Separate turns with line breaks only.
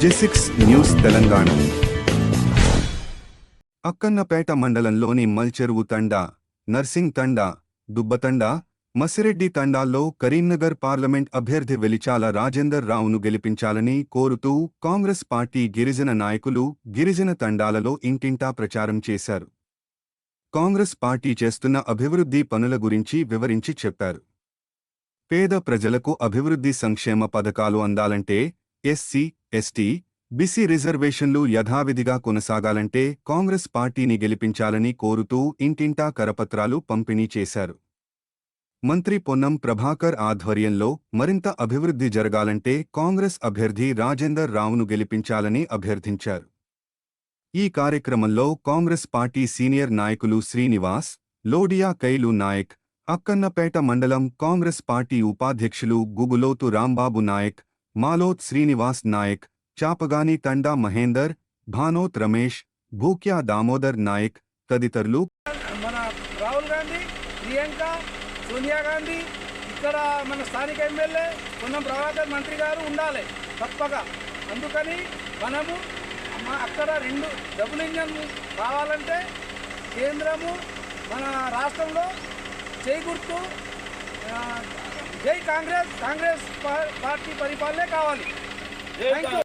జెసిక్స్ news Telangana. Akkannapeta మండలంలోని మల్చెరువు తండా నర్సింగ్ తండా దుబ్బతండా మసిరెడ్డి తండాల్లో Karimnagar parliament అభ్యర్థి వెలిచాల రాజేందర్ రావును గెలిపించాలని కోరుతూ కాంగ్రెస్ పార్టీ గిరిజన నాయకులు గిరిజన తండాలలో ఇంటింటా ప్రచారం చేశారు. కాంగ్రెస్ పార్టీ చేస్తున్న అభివృద్ధి పనుల గురించి వివరించి చెప్పారు. పేద ప్రజలకు అభివృద్ధి సంక్షేమ పథకాలు అందాలంటే ఎస్సీ ఎస్టీ బీసీ రిజర్వేషన్లు యథావిధిగా కొనసాగాలంటే కాంగ్రెస్ పార్టీని గెలిపించాలని కోరుతూ ఇంటింటా కరపత్రాలు పంపిణీ చేశారు. మంత్రి పొన్నం ప్రభాకర్ ఆధ్వర్యంలో మరింత అభివృద్ధి జరగాలంటే కాంగ్రెస్ అభ్యర్థి రాజేందర్ రావును గెలిపించాలని అభ్యర్థించారు. ఈ కార్యక్రమంలో కాంగ్రెస్ పార్టీ సీనియర్ నాయకులు శ్రీనివాస్ లోడియా కైలు నాయక్ అక్కన్నపేట మండలం కాంగ్రెస్ పార్టీ ఉపాధ్యక్షులు గుగులోతు రాంబాబు నాయక్ మాలోత్ శ్రీనివాస్ నాయక్ చాపగాని తండా మహేందర్ భానోత్ రమేష్ భూక్యా దామోదర్ నాయక్ తదితరులు
మన రాహుల్ గాంధీ ప్రియాంక సోనియా గాంధీ ఇక్కడ మన స్థానిక ఎమ్మెల్యే పొన్నం ప్రభాకర్ మంత్రి గారు ఉండాలి తప్పక. అందుకని మనము అక్కడ రెండు డబుల్ ఇంజన్ కావాలంటే కేంద్రము మన రాష్ట్రంలో చేకూర్తూ జై కాంగ్రెస్ కాంగ్రెస్ పార్టీ పరిపాలనే కావాలి. Thank you